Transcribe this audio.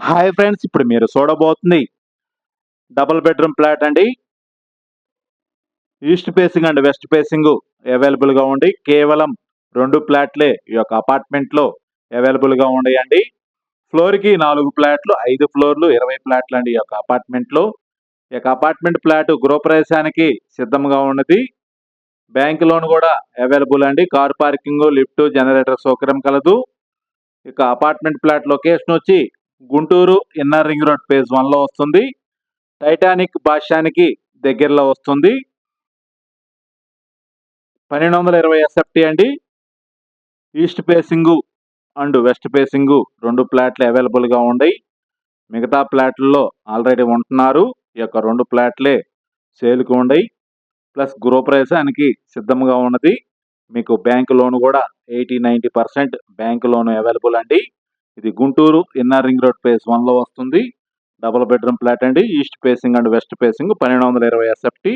Hi friends ఇప్పుడు మీరు చూడబోతుంది డబుల్ బెడ్రూమ్ ఫ్లాట్ అండి. East facing and west facing అవైలబుల్గా ఉండి కేవలం రెండు ఫ్లాట్లే ఈ యొక్క అపార్ట్మెంట్లో అవైలబుల్గా ఉన్నాయండి. ఫ్లోర్కి నాలుగు ఫ్లాట్లు ఐదు ఫ్లోర్లు ఇరవై ఫ్లాట్లు అండి ఈ యొక్క అపార్ట్మెంట్లో. ఈ యొక్క అపార్ట్మెంట్ ఫ్లాట్ గృహప్రవేశానికి సిద్ధంగా ఉన్నది. బ్యాంక్ లోన్ కూడా అవైలబుల్ అండి. కార్ పార్కింగ్ లిఫ్ట్ జనరేటర్ సౌకర్యం కలదు. ఇక అపార్ట్మెంట్ ఫ్లాట్ లొకేషన్ వచ్చి Guntur inner ring road phase వన్లో వస్తుంది. టైటానిక్ భాష్యానికి దగ్గరలో వస్తుంది. పన్నెండు వందల ఇరవై ఎస్ఎఫ్టీ అండి. East facing and west facing రెండు ఫ్లాట్లు అవైలబుల్గా ఉన్నాయి మిగతా ప్లాట్లలో ఆల్రెడీ ఉంటున్నారు. ఈ యొక్క రెండు ఫ్లాట్లే సేల్కి ఉన్నాయి ప్లస్ గృహప్రవేశానికి సిద్ధంగా ఉన్నది. మీకు బ్యాంక్ లోన్ కూడా eighty ninety percent bank loan available అండి. ఇది Guntur inner ring road phase వన్లో వస్తుంది. డబుల్ బెడ్రూమ్ ఫ్లాట్ అండి. East facing and west facing పన్నెండు వందల ఇరవై ఎస్ఎఫ్టీ.